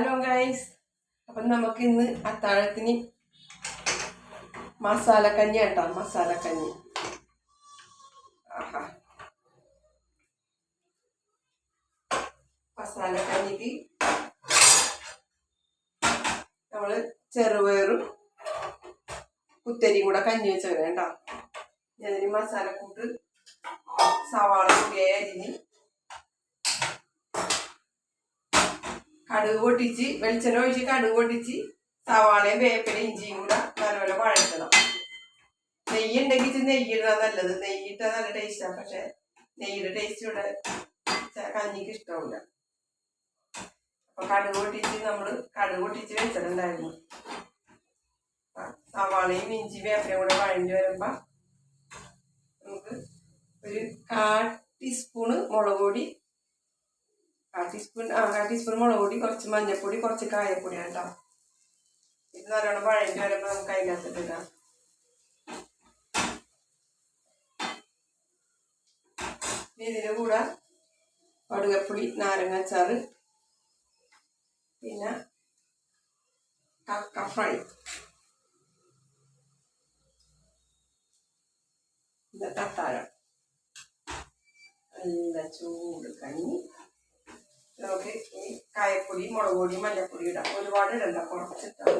Hello guys അപ്പം നമുക്ക് ഇന്ന് അത്താഴത്തിന് മസാലക്കഞ്ഞി കേട്ടോ മസാലക്കഞ്ഞി ആഹാ. മസാലക്കഞ്ഞിക്ക് നമ്മൾ ചെറുപയറും കുത്തരിയും കൂടെ കഞ്ഞി വെച്ചത് കേട്ടോ. മസാല മസാലക്കൂട്ട് സവാള അരിഞ്ഞ് കടുക് പൊട്ടിച്ച് വെളിച്ചെണ്ണ ഒഴിച്ച് കടുക് പൊട്ടിച്ച് സവാളയും വേപ്പിലയും ഇഞ്ചിയും കൂടെ നല്ലപോലെ വഴറ്റണം. നെയ്യ് ഉണ്ടെങ്കിൽ നെയ്യ് ഇടാൻ നല്ലത്. നെയ്യ് ഇട്ടാൽ നല്ല ടേസ്റ്റാണ് പക്ഷെ നെയ്യുടെ ടേസ്റ്റ് ഇവിടെ കഞ്ഞിക്ക് ഇഷ്ടമില്ല അപ്പൊ കടുക് പൊട്ടിച്ച് നമ്മൾ കടുക് പൊട്ടിച്ച് വെച്ചിട്ടുണ്ടായിരുന്നു. സവാളയും ഇഞ്ചി വേപ്പിലയും കൂടെ വഴഞ്ഞു വരുമ്പോ നമുക്ക് ഒരു കാ ടീസ്പൂണ് മുളക് പൊടി കാ ടീസ്പൂൺ ആ കാ ടീസ്പൂൺ മുളക് പൊടി കുറച്ച് മഞ്ഞൾപ്പൊടി കുറച്ച് കായപ്പൊടിയാണ് കേട്ടോ ഇത് നല്ലോണം വഴഞ്ഞു വരുമ്പോൾ നമുക്ക് അതിനകത്ത് ഇടാം. ഇതിന്റെ കൂടെ കടുകപ്പൊടി നാരങ്ങാച്ചാറ് പിന്നെ കക്ക ഫ്രൈ. ഇന്നത്തെ അത്താഴം നല്ല ചൂട് കഞ്ഞി. കായപ്പൊടി മുളക് പൊടി മഞ്ഞപ്പൊടി ഇടാം. ഒരുപാട് ഇടണ്ട കുറച്ചിട്ടാൽ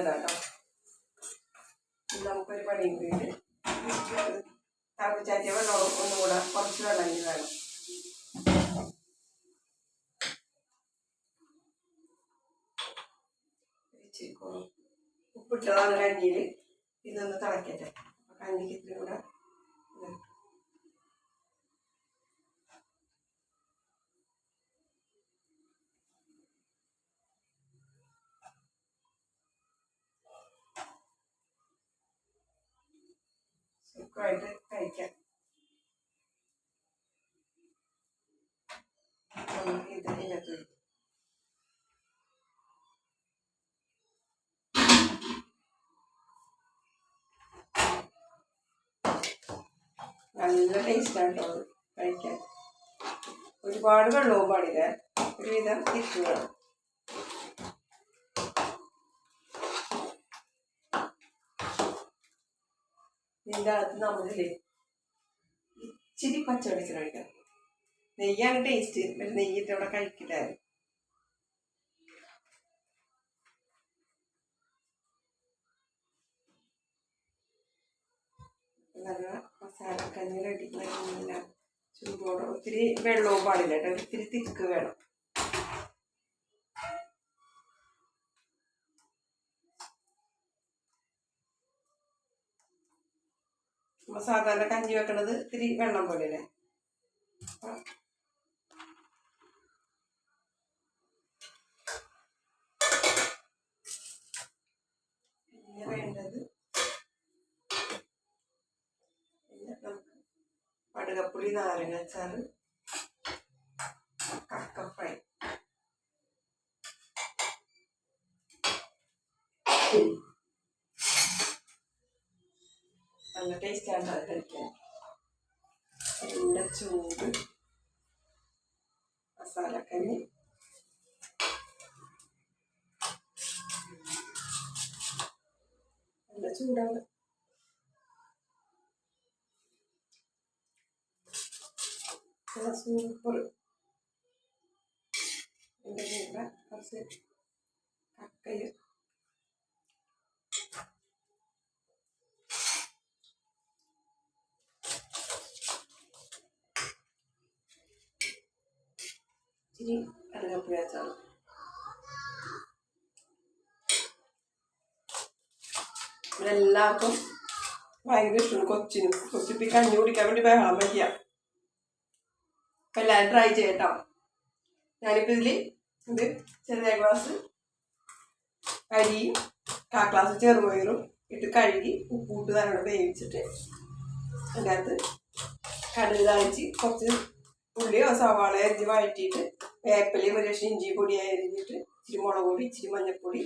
ഇടാം കേട്ടോ. നമുക്കൊരു പണിയും കൂടി തിളപ്പിച്ചാറ്റിയ വെള്ളം ഒന്നുകൂടെ കുറച്ച് വെള്ളം ഇനി വേണം. ഉപ്പിട്ടതാണ് കഞ്ഞിയിൽ ഇതൊന്ന് തിളക്കട്ടെ. കഞ്ഞിക്ക് ഇത്തിരി കൂടെ സുഖമായിട്ട് കഴിക്കാം നല്ല ടേസ്റ്റാണ് കേട്ടോ കഴിക്കാൻ. ഒരുപാട് വെള്ളവും പാടില്ല. ഒരുവിധം തിരിച്ചു വേണം. ഇതിന്റെ അകത്ത് നമ്മളില്ലേ ഇച്ചിരി പച്ചവെളിച്ചം കഴിക്കണം നെയ്യാണ് ടേസ്റ്റ് പക്ഷെ നെയ്യിട്ട് അവിടെ കഴിക്കില്ലായിരുന്നു. നല്ല മസാലക്കഞ്ഞി റെഡി നല്ല ചൂടോടെ ഒത്തിരി വെള്ളവും പാടില്ല കേട്ടോ. ഒത്തിരി തിക്ക് വേണം. നമ്മൾ സാധാരണ കഞ്ഞി വെക്കണത് ഇത്തിരി വെള്ളം പോലെ അല്ലേ വേണ്ടത് പടുകപ്പുളി നാരങ്ങാച്ചാറ് കക്ക ഫ്രൈ നല്ല ടേസ്റ്റാണ് അത് കഴിക്കാൻ. എണ്ണ ചൂട്. മസാലക്കഞ്ഞി നല്ല ചൂടാണ്. സൂപ്പർ എന്റെ കൂടെ കുറച്ച് ഇച്ചിരി കടുകപ്പുഴ ചാണ് ഇവരെല്ലാവർക്കും ഭയങ്കര ഇഷ്ടമാണ് കൊച്ചിനും. കൊച്ചിപ്പി കഞ്ഞി കുടിക്കാൻ വേണ്ടി ബഹളം വയ്ക്കുക അപ്പം എല്ലാവരും ട്രൈ ചെയ്യട്ടോ. ഞാനിപ്പോൾ ഇതിൽ ഇത് ചെറിയ ഗ്ലാസ് അരിയും കാ ഗ്ലാസ് ചെറുപയറും ഇട്ട് കഴുകി ഉപ്പൂട്ട് നല്ലോണം വേവിച്ചിട്ട് അതിനകത്ത് കടുക് കാണിച്ച് കുറച്ച് ഉള്ളിയോ സവാളയോ അരിഞ്ഞ് വഴറ്റിയിട്ട് വേപ്പിലയും ഒരു ലക്ഷം ഇഞ്ചി പൊടിയായി അരിഞ്ഞിട്ട് ഇച്ചിരി മുളക് പൊടി ഇച്ചിരി മഞ്ഞൾപ്പൊടി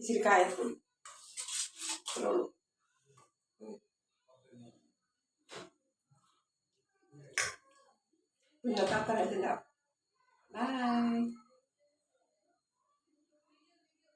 ഇച്ചിരി കായപ്പൊടി. ഇത്രേ ഉള്ളൂ. ഇന്നത്തെ ബൈ